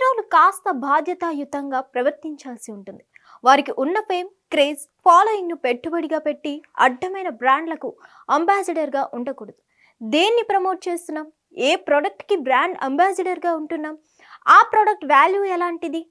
హీరోలు కాస్త బాధ్యతాయుతంగా ప్రవర్తించాల్సి ఉంటుంది. వారికి ఉన్న ఫేమ్ క్రేజ్ ఫాలోయింగ్ను పెట్టుబడిగా పెట్టి అడ్డమైన బ్రాండ్లకు అంబాసిడర్గా ఉండకూడదు. దేన్ని ప్రమోట్ చేస్తున్నాం? ఏ ప్రోడక్ట్కి బ్రాండ్ అంబాసిడర్గా ఉంటున్నాం? ఆ ప్రోడక్ట్ వాల్యూ ఎలాంటిది?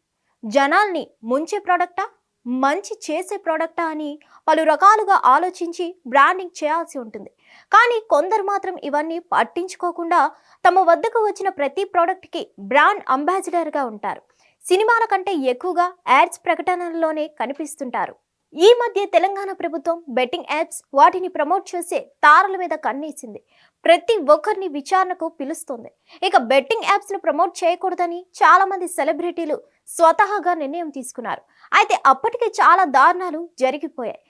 జనాల్ని ముంచే ప్రోడక్టా? మంచి చేసే ప్రోడక్టా అని పలు రకాలుగా ఆలోచించి బ్రాండింగ్ చేయాల్సి ఉంటుంది. కానీ కొందరు మాత్రం ఇవన్నీ పట్టించుకోకుండా తమ వద్దకు వచ్చిన ప్రతి ప్రోడక్ట్కి బ్రాండ్ అంబాసిడర్గా ఉంటారు. సినిమాల కంటే ఎక్కువగా యాడ్స్ ప్రకటనల్లోనే కనిపిస్తుంటారు. ఈ మధ్య తెలంగాణ ప్రభుత్వం బెట్టింగ్ యాప్స్ వాటిని ప్రమోట్ చేసే తారల మీద కన్నేసింది. ప్రతి ఒక్కరిని విచారణకు పిలుస్తుంది. ఇక బెట్టింగ్ యాప్స్ను ప్రమోట్ చేయకూడదని చాలామంది సెలబ్రిటీలు స్వతహాగా నిర్ణయం తీసుకున్నారు. అయితే అప్పటికే చాలా దారుణాలు జరిగిపోయాయి.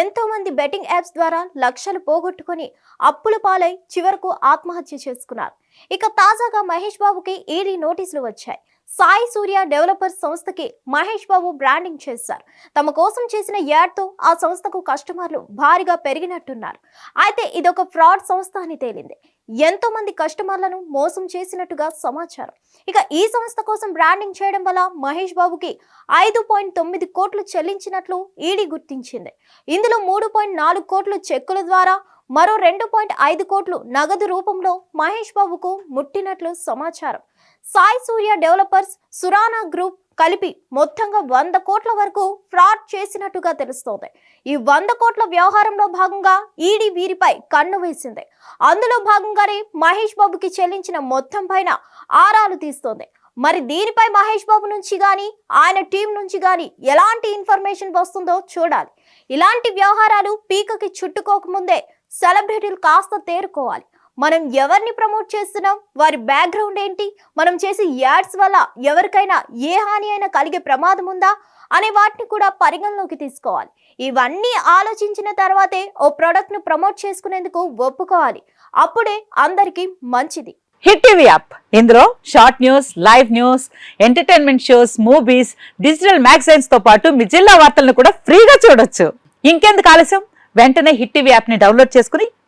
ఎంతో మంది బెట్టింగ్ యాప్స్ ద్వారా లక్షలు పోగొట్టుకొని అప్పుల పాలై చివరకు ఆత్మహత్య చేసుకున్నారు. ఇక తాజాగా మహేష్ బాబుకి ఈడీ నోటీసులు వచ్చాయి. సాయి సూర్య డెవలపర్స్ సంస్థకి మహేష్ బాబు బ్రాండింగ్ చేశారు. తమ కోసం చేసిన యాడ్తో ఆ సంస్థకు కస్టమర్లు భారీగా పెరిగినట్టున్నారు. అయితే ఇదొక ఫ్రాడ్ సంస్థ అని తేలింది. ఎంతో మంది కస్టమర్లను మోసం చేసినట్టుగా సమాచారం. ఇక ఈ సంస్థ కోసం బ్రాండింగ్ చేయడం వల్ల మహేష్ బాబుకి ఐదు పాయింట్ తొమ్మిది కోట్లు చెల్లించినట్లు ఈడీ గుర్తించింది. ఇందులో మూడు పాయింట్ నాలుగు కోట్లు చెక్కుల ద్వారా మరో రెండు పాయింట్ ఐదు కోట్లు నగదు రూపంలో మహేష్ బాబుకు ముట్టినట్లు సమాచారం. సాయి సూర్య డెవలపర్స్ సురానా గ్రూప్ కలిపి మొత్తంగా వంద కోట్ల వరకు ఫ్రాడ్ చేసినట్టుగా తెలుస్తోంది. ఈ వంద కోట్ల వ్యవహారంలో భాగంగా ఈడీ వీరిపై కన్ను వేసింది. అందులో భాగంగానే మహేష్ బాబుకి చెల్లించిన మొత్తం పైన ఆరాలు తీస్తోంది. మరి దీనిపై మహేష్ బాబు నుంచి కానీ ఆయన టీం నుంచి కానీ ఎలాంటి ఇన్ఫర్మేషన్ వస్తుందో చూడాలి. ఇలాంటి వ్యవహారాలు పీకకి చుట్టుకోకముందే సెలబ్రిటీలు కాస్త తేరుకోవాలి. మనం ఎవరిని ప్రమోట్ చేస్తున్నాం? వారి బ్యాక్గ్రౌండ్ ఏంటి? మనం చేసే యాడ్స్ వల్ల ఎవరికైనా ఏ హాని అయినా కలిగే ప్రమాదం ఉందా? అనే వాటిని కూడా పరిగణలోకి తీసుకోవాలి. ఇవన్నీ ఆలోచించిన తర్వాతే ఓ ప్రోడక్ట్ను ప్రమోట్ చేసుకునేందుకు ఒప్పుకోవాలి. అప్పుడే అందరికీ మంచిది. Hit TV app. ఇందులో short news live news entertainment shows movies digital మ్యాగజైన్స్తో పాటు మీ జిల్లా వార్తలను కూడా ఫ్రీగా చూడొచ్చు. ఇంకెందుకు ఆలస్యం? వెంటనే హిట్ టీవీ యాప్ని డౌన్లోడ్ చేసుకుని